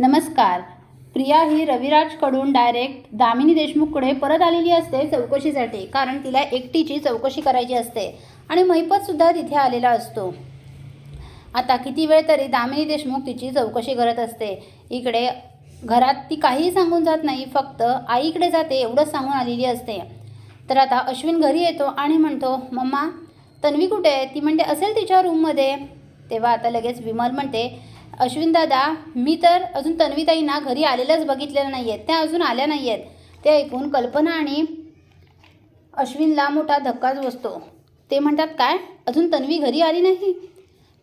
नमस्कार. प्रिया ही रविराजकडून डायरेक्ट दामिनी देशमुखकडे परत आलेली असते चौकशीसाठी कारण तिला एकटीची चौकशी करायची असते आणि महिपतसुद्धा तिथे आलेला असतो. आता किती वेळ तरी दामिनी देशमुख तिची चौकशी करत असते. इकडे घरात ती काहीही सांगून जात नाही फक्त आईकडे जाते एवढंच सांगून आलेली असते. तर आता अश्विन घरी येतो आणि म्हणतो मम्मा तन्वी कुठे आहे? ती म्हणते असेल तिच्या रूममध्ये तेव्हा आता लगेच विमल म्हणते अश्विन दादा मी तर अजून तन्वीताईंना घरी आलेल्याच बघितलेलं नाही आहेत त्या अजून आल्या नाही आहेत ते ऐकून कल्पना आणि अश्विनला मोठा धक्काच बसतो. ते म्हणतात काय? अजून तन्वी घरी आली नाही?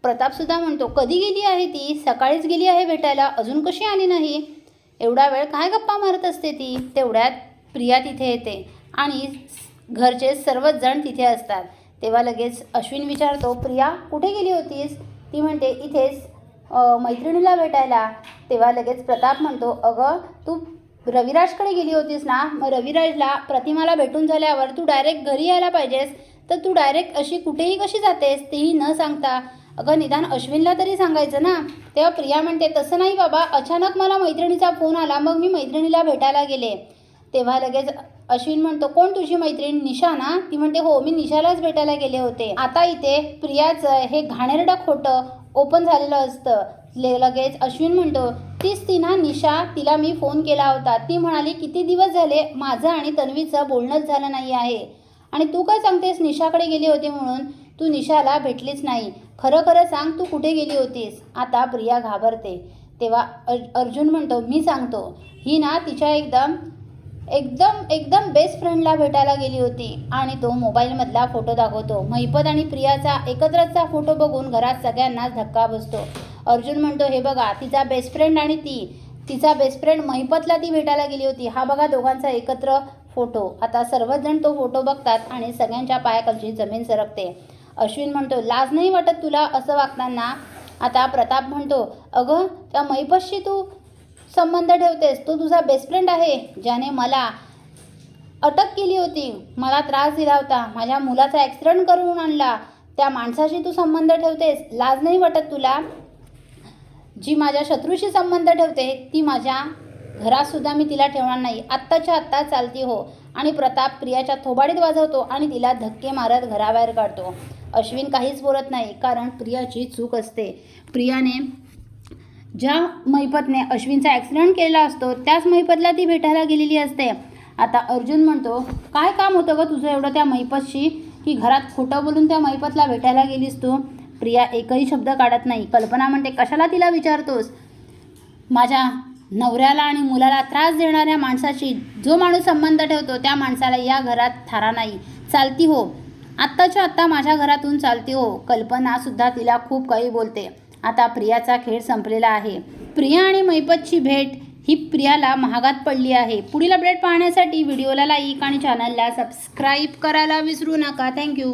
प्रतापसुद्धा म्हणतो कधी गेली आहे ती? सकाळीच गेली आहे भेटायला. अजून कशी आली नाही? एवढा वेळ काय गप्पा मारत असते ती? तेवढ्यात प्रिया तिथे येते आणि घरचे सर्वच जण तिथे असतात. तेव्हा लगेच अश्विन विचारतो प्रिया कुठे गेली होतीस? ती म्हणते इथेच. मैत्रिणीला भेटायला. तेव्हा लगेच प्रताप म्हणतो अगं तू रविराजकडे गेली होतीस ना? मग रविराजला प्रतिमाला भेटून झाल्यावर तू डायरेक्ट घरी यायला पाहिजेस. तर तू डायरेक्ट अशी कुठेही कशी जातेस तेही न सांगता. अगं निदान अश्विनला तरी सांगायचं ना? तेव्हा प्रिया म्हणते तसं नाही बाबा अचानक मला मैत्रिणीचा फोन आला मग मी मैत्रिणीला भेटायला गेले. तेव्हा लगेच अश्विन म्हणतो कोण तुझी मैत्रीण? निशा ना? ती म्हणते हो मी निशालाच भेटायला गेले होते. आता इथे प्रियाचं हे घाणेरडं खोटं ओपन झालेलं असतं. ले लगेच अश्विन म्हणतो तीच ती ना निशा तिला मी फोन केला होता. ती म्हणाली किती दिवस झाले? माझं आणि तन्वीचं बोलणंच झालं नाही आहे. आणि तू काय सांगतेस? निशाकडे गेली होती म्हणून. तू निशाला भेटलीच नाही. खरं खरं सांग तू कुठे गेली होतीस? आता प्रिया घाबरते. तेव्हा अर्जुन म्हणतो मी सांगतो. ही ना तिच्या एकदम एकदम एकदम बेस्ट फ्रेंडला भेटायला गेली होती. आणि तो मोबाईलमधला फोटो दाखवतो. महिपत आणि प्रियाचा एकत्रचा फोटो बघून घरात सगळ्यांनाच धक्का बसतो. अर्जुन म्हणतो हे बघा तिचा बेस्ट फ्रेंड आणि ती तिचा बेस्ट फ्रेंड महिपतला ती भेटायला गेली होती. हा बघा दोघांचा एकत्र फोटो आता सर्वजण तो फोटो बघतात आणि सगळ्यांच्या पायाखालची जमीन सरकते. अश्विन म्हणतो लाज नाही वाटत तुला असं वागताना? आता प्रताप म्हणतो अगं त्या महिपतशी तू संबंध ठेवतेस. तो तुझा बेस्ट फ्रेंड आहे ज्याने मला अटक केली होती. मला त्रास दिला होता. माझ्या मुलाचा ॲक्सिडेंट करून आणला. त्या माणसाशी तू संबंध ठेवतेस. लाज नाही वाटत तुला? जी माझ्या शत्रूशी संबंध ठेवते ती माझ्या घरातसुद्धा मी तिला ठेवणार नाही. आत्ताच्या आत्ता चालती हो. आणि प्रताप प्रियाच्या थोबाडीत वाजवतो आणि तिला धक्के मारत घराबाहेर काढतो. अश्विन काहीच बोलत नाही कारण प्रियाची चूक असते. प्रियाने ज्या महिपतने अश्विनचा ॲक्सिडेंट केलेला असतो त्याच महिपतला ती भेटायला गेलेली असते. आता अर्जुन म्हणतो काय काम होतं गं तुझं एवढं त्या महिपतशी? की घरात खोटं बोलून त्या महिपतला भेटायला गेलीस तू? प्रिया एकही शब्द काढत नाही. कल्पना म्हणते कशाला तिला विचारतोस? माझ्या नवऱ्याला आणि मुलाला त्रास देणाऱ्या माणसाशी जो माणूस संबंध ठेवतो त्या माणसाला या घरात थारा नाही. चालती हो. आत्ताच्या आत्ता माझ्या घरातून चालती हो. कल्पनासुद्धा तिला खूप काही बोलते. आता प्रियाचा खेळ संपलेला आहे. प्रिया आणि मैपतची भेट ही प्रियाला महागात पडली आहे. पुढील अपडेट पाहण्यासाठी व्हिडिओला लाईक आणि चॅनलला सबस्क्राईब करायला विसरू नका. थँक्यू